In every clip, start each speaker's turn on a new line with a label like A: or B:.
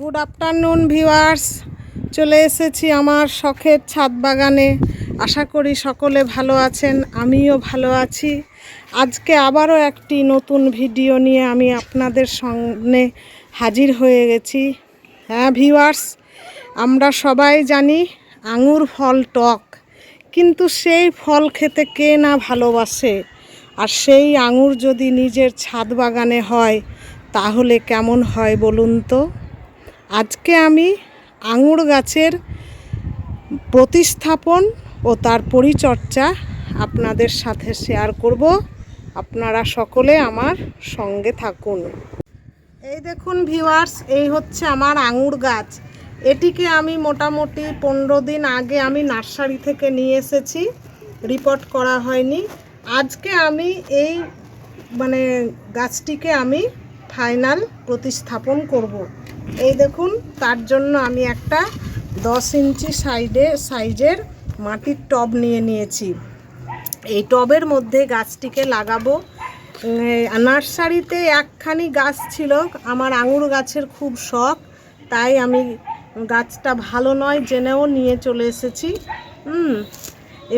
A: Good afternoon viewers চলে এসেছি আমার শখের ছাদ বাগানে। আশা করি সকলে ভালো আছেন, আমিও ভালো আছি। আজকে আবারও একটি নতুন ভিডিও নিয়ে আমি আপনাদের সামনে হাজির হয়ে গেছি। হ্যাঁ ভিউয়ার্স আমরা সবাই জানি আঙুর ফল টক, কিন্তু সেই ফল খেতে কে না ভালোবাসে? আর সেই আঙুর যদি নিজের ছাদ বাগানে হয়, তাহলে কেমন হয় বলুন তো? আজকে আমি আঙুর গাছের প্রতিস্থাপন ও তার পরিচর্যা আপনাদের সাথে শেয়ার করব। আপনারা সকলে আমার সঙ্গে থাকুন। এই দেখুন ভিউয়ার্স এই হচ্ছে আমার আঙুর গাছ। এটিকে আমি মোটামুটি পনেরো দিন আগে আমি নার্সারি থেকে নিয়ে এসেছি। রিপোর্ট করা হয়নি। আজকে আমি এই মানে গাছটিকে আমি ফাইনাল প্রতিস্থাপন করব। এই দেখুন, তার জন্য আমি একটা দশ ইঞ্চি সাইডে, সাইজের মাটির টব নিয়ে নিয়েছি। এই টবের মধ্যে গাছটিকে লাগাবো। নার্সারিতে একখানি গাছ ছিল, আমার আঙুর গাছের খুব শখ, তাই আমি গাছটা ভালো নয় জেনেও নিয়ে চলে এসেছি। হুম,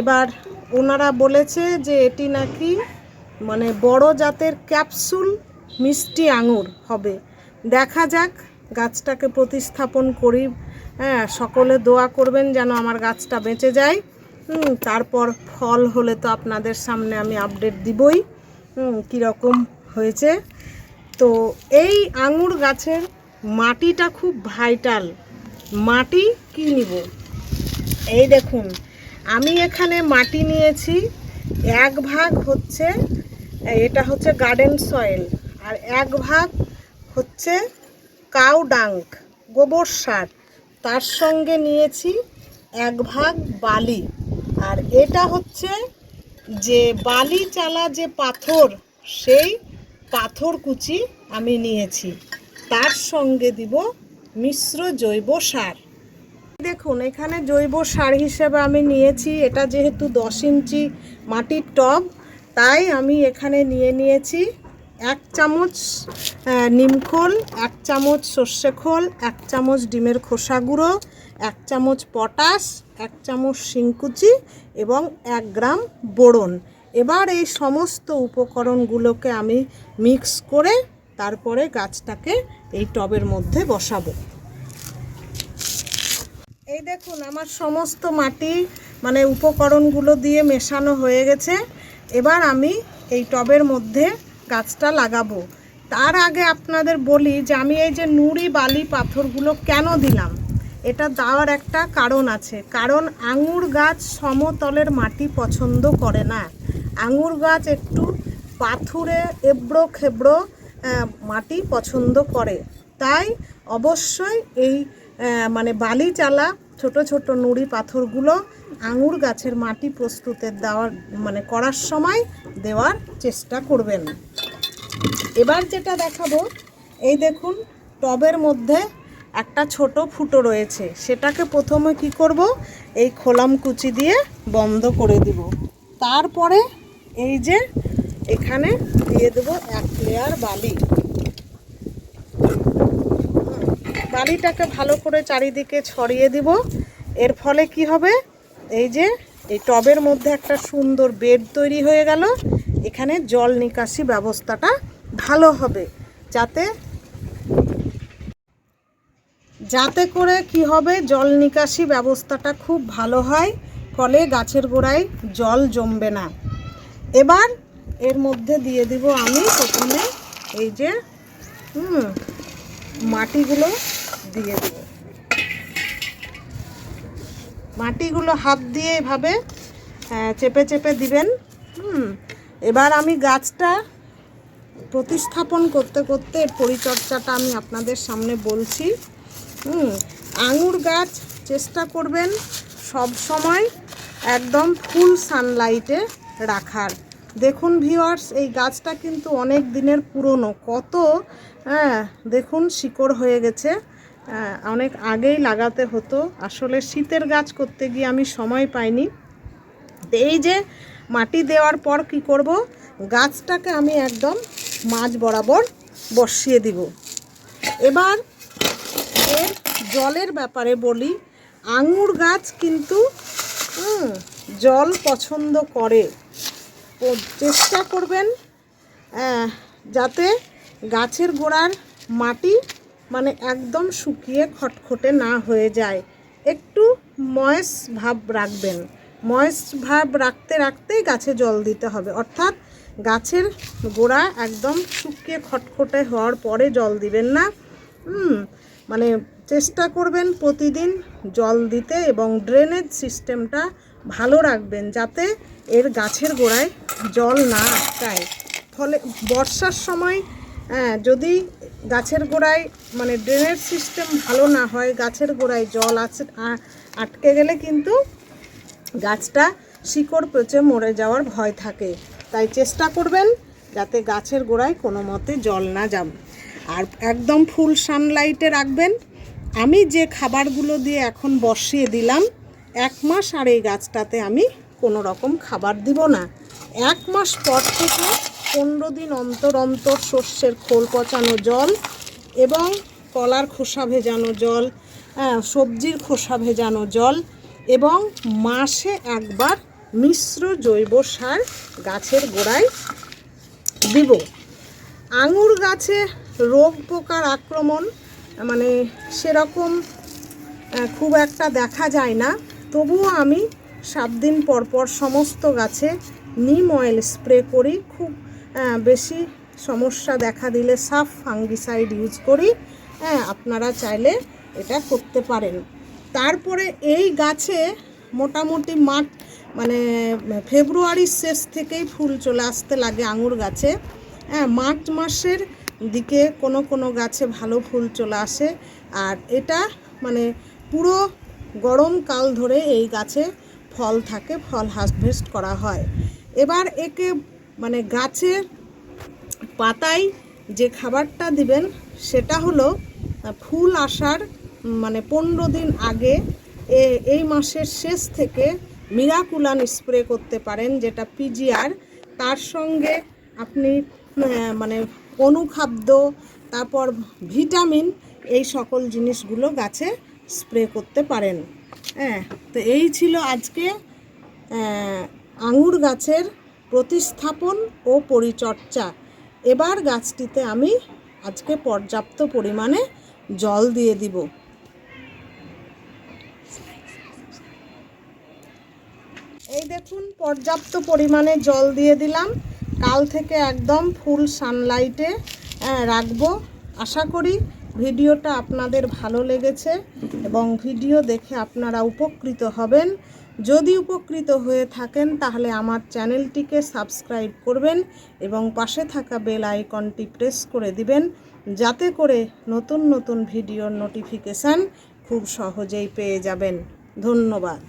A: এবার ওনারা বলেছে যে এটি নাকি মানে বড় জাতের ক্যাপসুল মিষ্টি আঙুর হবে। দেখা যাক গাছটাকে প্রতিস্থাপন করি হ্যাঁ সকলে দোয়া করবেন যেন আমার গাছটা বেঁচে যায়। তারপর ফল হলে তো আপনাদের সামনে আমি আপডেট দিবই। কীরকম হয়েছে? তো এই আঙুর গাছের মাটিটা খুব ভাইটাল। মাটি কি নিব? এই দেখুন, আমি এখানে মাটি নিয়েছি। এক ভাগ হচ্ছে, এটা হচ্ছে গার্ডেন সয়েল, আর এক ভাগ হচ্ছে কাউ ডাঙ্ক, গোবর সার। তার সঙ্গে নিয়েছি এক ভাগ বালি। আর এটা হচ্ছে যে বালি চালা যে পাথর, সেই পাথর কুচি আমি নিয়েছি। তার সঙ্গে দিব মিশ্র জৈব সার। দেখুন, এখানে জৈব সার হিসেবে আমি নিয়েছি। এটা যেহেতু দশ ইঞ্চি মাটির টব, তাই আমি এখানে নিয়ে নিয়েছি এক চামচ নিমখোল এক চামচ সর্ষে খোল, এক চামচ ডিমের খোসা গুঁড়ো, এক চামচ পটাশ, এক চামচ শিংকুচি এবং এক গ্রাম বোরন। এবার এই সমস্ত উপকরণগুলোকে আমি মিক্স করে তারপরে গাছটাকে এই টবের মধ্যে বসাবো। এই দেখুন, আমার সমস্ত মাটি মানে উপকরণগুলো দিয়ে মেশানো হয়ে গেছে। এবার আমি এই টবের মধ্যে গাছটা লাগাবো। তার আগে আপনাদের বলি যে আমি এই যে নুড়ি বালি পাথরগুলো কেন দিলাম? এটা দেওয়ার একটা কারণ আছে। কারণ আঙুর গাছ সমতলের মাটি পছন্দ করে না। আঙুর গাছ একটু পাথুরে এবড়ো খেবড়ো মাটি পছন্দ করে। তাই অবশ্যই এই মানে বালি চালা ছোট ছোট নুড়ি পাথরগুলো আঙুর গাছের মাটি প্রস্তুতের দেওয়ার মানে করার সময় দেওয়ার চেষ্টা করবেন। এবার যেটা দেখাবো, এই দেখুন, টবের মধ্যে একটা ছোট ফুটো রয়েছে। সেটাকে প্রথমে কি করব? এই খোলাম কুচি দিয়ে বন্ধ করে দিব। তারপরে এই যে এখানে দিয়ে দেবো এক লেয়ার বালি। বালিটাকে ভালো করে চারিদিকে ছড়িয়ে দিব। এর ফলে কি হবে? এই যে এই টবের মধ্যে একটা সুন্দর বেড তৈরি হয়ে গেল। এখানে জল নিকাশি ব্যবস্থাটা ভালো হবে। যাতে যাতে করে কি হবে, জল নিকাশি ব্যবস্থাটা খুব ভালো হয়, ফলে গাছের গোড়ায় জল জমবে না। এবার এর মধ্যে দিয়ে দিব আমি প্রথমে এই যে, হুম, মাটিগুলো দিয়ে দেব। মাটিগুলো হাত দিয়ে এভাবে চেপে চেপে দিবেন। হুম, এবার আমি গাছটা প্রতিস্থাপন করতে করতে পরিচর্যাটা আমি আপনাদের সামনে বলছি। হুম আঙুর গাছ চেষ্টা করবেন সব সময় একদম ফুল সানলাইটে রাখার। দেখুন ভিওয়ার্স এই গাছটা কিন্তু অনেক দিনের পুরনো কত হ্যাঁ দেখুন শিকড় হয়ে গেছে। হ্যাঁ, অনেক আগেই লাগাতে হতো। আসলে শীতের গাছ করতে গিয়ে আমি সময় পাইনি। এই যে মাটি দেওয়ার পর কি করব? গাছটাকে আমি একদম মাঝ বরাবর বসিয়ে দিব। এবার এর জলের ব্যাপারে বলি, আঙুর গাছ কিন্তু জল পছন্দ করে। চেষ্টা করবেন যাতে গাছের গোড়ার মাটি মানে একদম শুকিয়ে খটখটে না হয়ে যায়। একটু ময়েস ভাব রাখবেন। ময়েস ভাব রাখতে রাখতেই গাছে জল দিতে হবে। অর্থাৎ গাছের গোড়া একদম শুকিয়ে খটখটে হওয়ার পরে জল দিবেন না। মানে চেষ্টা করবেন প্রতিদিন জল দিতে এবং ড্রেনেজ সিস্টেমটা ভালো রাখবেন যাতে এর গাছের গোড়ায় জল না আটকায়। ফলে বর্ষার সময় হ্যাঁ, যদি গাছের গোড়ায় মানে ড্রেনেজ সিস্টেম ভালো না হয় গাছের গোড়ায় জল আছে আটকে গেলে কিন্তু গাছটা শিকড় পচে মরে যাওয়ার ভয় থাকে। তাই চেষ্টা করবেন যাতে গাছের গোড়ায় কোনো মতে জল না যাম। আর একদম ফুল সানলাইটে রাখবেন। আমি যে খাবারগুলো দিয়ে এখন বসিয়ে দিলাম এক মাস আর এই গাছটাতে আমি কোনো রকম খাবার দিব না। এক মাস পর থেকে পনেরো দিন অন্তর অন্তর শস্যের খোল পচানো জল এবং কলার খোসা ভেজানো জল হ্যাঁ, সবজির খোসা ভেজানো জল এবং মাসে একবার মিশ্র জৈব সার গাছের গোড়ায় দিব। আঙুর গাছে রোগ পোকার আক্রমণ মানে সেরকম খুব একটা দেখা যায় না। তবুও আমি সাত দিন পর পর সমস্ত গাছে নিম অয়েল স্প্রে করি। খুব বেশি সমস্যা দেখা দিলে সাফ ফাঙ্গিসাইড ইউজ করি। হ্যাঁ আপনারা চাইলে এটা করতে পারেন। তারপরে এই গাছে মোটামুটি মাঠ মানে ফেব্রুয়ারির শেষ থেকেই ফুল চলে আসতে লাগে আঙুর গাছে। হ্যাঁ মার্চ মাসের দিকে কোনো কোনো গাছে ভালো ফুল চলে আসে। আর এটা মানে পুরো গরমকাল ধরে এই গাছে ফল থাকে, ফল হারভেস্ট করা হয়। এবার একে মানে গাছের পাতায় যে খাবারটা দিবেন, সেটা হলো ফুল আসার মানে পনেরো দিন আগে এই মাসের শেষ থেকে মিরাকুলান স্প্রে করতে পারেন, যেটা পিজিআর তার সঙ্গে আপনি মানে অনুখাদ্য, তারপর ভিটামিন, এই সকল জিনিসগুলো গাছে স্প্রে করতে পারেন। হ্যাঁ তো এই ছিল আজকে আঙুর গাছের প্রতিস্থাপন ও পরিচর্যা এবার গাছটিতে আমি আজকে পর্যাপ্ত পরিমাণে জল দিয়ে দিব। এই দেখুন, পর্যাপ্ত পরিমাণে জল দিয়ে দিলাম। কাল থেকে একদম ফুল সানলাইটে রাখব। আশা করি ভিডিওটা আপনাদের ভালো লেগেছে এবং ভিডিও দেখে আপনারা উপকৃত হবেন। যদি উপকৃত হয়ে থাকেন, তাহলে আমার চ্যানেলটিকে সাবস্ক্রাইব করবেন এবং পাশে থাকা বেল আইকনটি প্রেস করে দিবেন, যাতে করে নতুন নতুন ভিডিওর নোটিফিকেশান খুব সহজেই পেয়ে যাবেন। ধন্যবাদ।